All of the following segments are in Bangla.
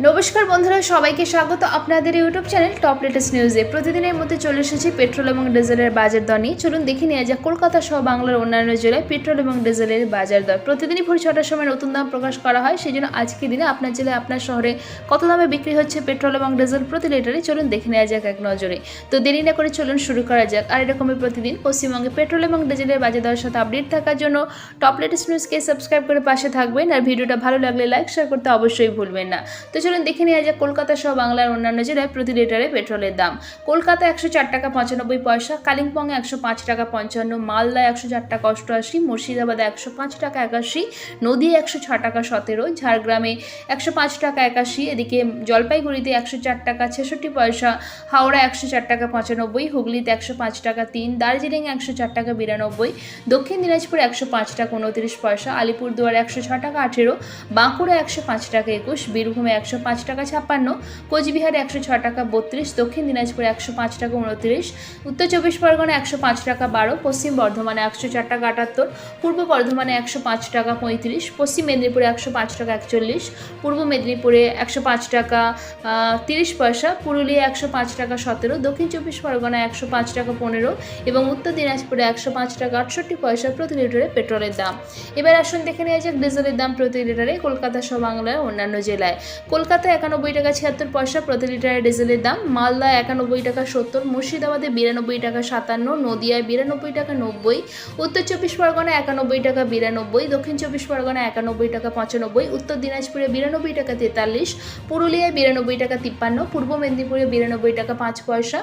নমস্কার বন্ধুরা, সবাইকে স্বাগত আপনাদের ইউটিউব চ্যানেল টপ লেটেস্ট নিউজে। প্রতিদিনের মধ্যে চলে এসেছি পেট্রোল এবং ডিজেলের বাজার দর নিয়ে। চলুন দেখে নেওয়া যাক, কলকাতা সহ বাংলার অন্যান্য জেলায় পেট্রোল এবং ডিজেলের বাজার দর। প্রতিদিনই ভোর ছটার সময় নতুন দাম প্রকাশ করা হয় সেই জন্য আজকের দিনে আপনার জেলায়, আপনার শহরে কত দামে বিক্রি হচ্ছে পেট্রোল এবং ডিজেল প্রতি লিটারে? চলুন দেখে নেওয়া যাক এক নজরে। তো দেরি না করে চলুন শুরু করা যাক। আর এরকমই প্রতিদিন পশ্চিমবঙ্গে পেট্রোল এবং ডিজেলের বাজার দরের সাথে আপডেট থাকার জন্য টপ লেটেস্ট নিউজকে সাবস্ক্রাইব করে পাশে থাকবেন। আর ভিডিওটা ভালো লাগলে লাইক, শেয়ার করতে অবশ্যই ভুলবেন না। তো চলুন দেখে নেওয়া যাক কলকাতা সহ বাংলার অন্যান্য জেলায় প্রতি লিটারে পেট্রোলের দাম। কলকাতা একশো চার টাকা পঁচানব্বই পয়সা, কালিম্পংয়ে একশো পাঁচ টাকা পঞ্চান্ন মালদা একশো চার টাকা অষ্টআশি, মুর্শিদাবাদে একশো পাঁচ টাকা একাশি নদীয়া একশো ছ টাকা সতেরো, ঝাড়গ্রামে একশো পাঁচ টাকা একাশি, এদিকে জলপাইগুড়িতে একশো চার টাকা ছেষট্টি পয়সা হাওড়া একশো চার টাকা পঁচানব্বই, হুগলিতে একশো পাঁচ টাকা তিন দার্জিলিং একশো চার টাকা বিরানব্বই, দক্ষিণ দিনাজপুর একশো পাঁচ টাকা উনত্রিশ পয়সা, আলিপুরদুয়ার একশো ছ টাকা আঠেরো বাঁকুড়া একশো পাঁচ টাকা একুশ, বীরভূমে একশো পাঁচ টাকা ছাপ্পান্ন, কোচবিহারে একশো ছ টাকা বত্রিশ, দক্ষিণ দিনাজপুরে একশো পাঁচ টাকা উনত্রিশ, উত্তর চব্বিশ পরগনা একশো পাঁচ টাকা বারো, পশ্চিম বর্ধমানে একশো চার টাকা আটাত্তর, পূর্ব বর্ধমানে একশো পাঁচ টাকা পঁয়ত্রিশ, পশ্চিম মেদিনীপুরে একশো পাঁচ টাকা একচল্লিশ, পূর্ব মেদিনীপুরে একশো পাঁচ টাকা তিরিশ পয়সা, পুরুলিয়া একশো পাঁচ টাকা সতেরো, দক্ষিণ চব্বিশ পরগনা একশো পাঁচ টাকা পনেরো এবং উত্তর দিনাজপুরে একশো পাঁচ টাকা আটষট্টি পয়সা প্রতি লিটারে পেট্রোলের দাম। এবার আসুন দেখে নেওয়া যাক ডিজেলের দাম প্রতি লিটারে কলকাতা সহ বাংলার অন্যান্য জেলায়। একানব্বই টাকা ছিয়াত্তর পয়সা প্রতি লিটারে ডিজেলের দাম। মালদা একানব্বই টাকা সত্তর, মুর্শিদাবাদে বিরানব্বই টাকা সাতান্ন, নদিয়ায় বিরানব্বই টাকা নব্বই, উত্তর চব্বিশ পরগনা একানব্বই টাকা বিরানব্বই, দক্ষিণ চব্বিশ পরগনা একানব্বই টাকা পঁচানব্বই, উত্তর দিনাজপুরে বিরানব্বই টাকা তেতাল্লিশ, পুরুলিয়ায় বিরানব্বই টাকা তিপ্পান্ন, পূর্ব মেদিনীপুরে বিরানব্বই টাকা পাঁচ পয়সা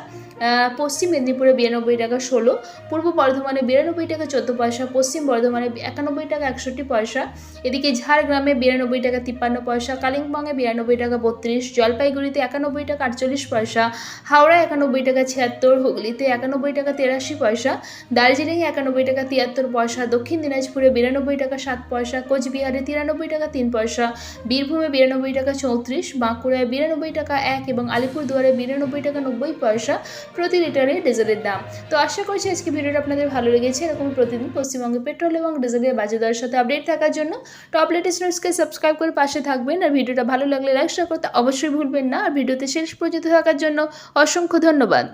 পশ্চিম মেদিনীপুরে বিরানব্বই টাকা ষোলো, পূর্ব বর্ধমানে বিরানব্বই টাকা চোদ্দ পয়সা, পশ্চিম বর্ধমানে একানব্বই টাকা একষট্টি পয়সা, এদিকে ঝাড়গ্রামে বিরানব্বই টাকা তিপ্পান্ন পয়সা, কালিম্পংয়ে বিরানব্বই টাকা বত্রিশ, জলপাইগুড়িতে একানব্বই টাকা আটচল্লিশ পয়সা হাওড়ায় একানব্বই টাকা ছিয়াত্তর, হুগলিতে একানব্বই টাকা তেরাশি পয়সা, দার্জিলিংয়ে একানব্বই টাকা তিয়াত্তর পয়সা, দক্ষিণ দিনাজপুরে বিরানব্বই টাকা সাত পয়সা, কোচবিহারে তিরানব্বই টাকা তিন পয়সা, বীরভূমে বিরানব্বই টাকা চৌত্রিশ, বাঁকুড়ায় বিরানব্বই টাকা এক এবং আলিপুরদুয়ারে বিরানব্বই টাকা নব্বই পয়সা প্রতি লিটারে ডিজেলের দাম। তো আশা করছি আজকে ভিডিওটা আপনাদের ভালো লেগেছে। এরকম প্রতিদিন পশ্চিমবঙ্গে পেট্রোল এবং ডিজেলের বাজার দরের সাথে আপডেট থাকার জন্য টপ লেটেস্ট নিউজকে সাবস্ক্রাইব করে পাশে থাকবেন। আর ভিডিওটা ভালো লাগলে লাইক শেয়ার করতে অবশ্যই ভুলবেন না। আর ভিডিওতে শেষ পর্যন্ত থাকার জন্য অসংখ্য ধন্যবাদ।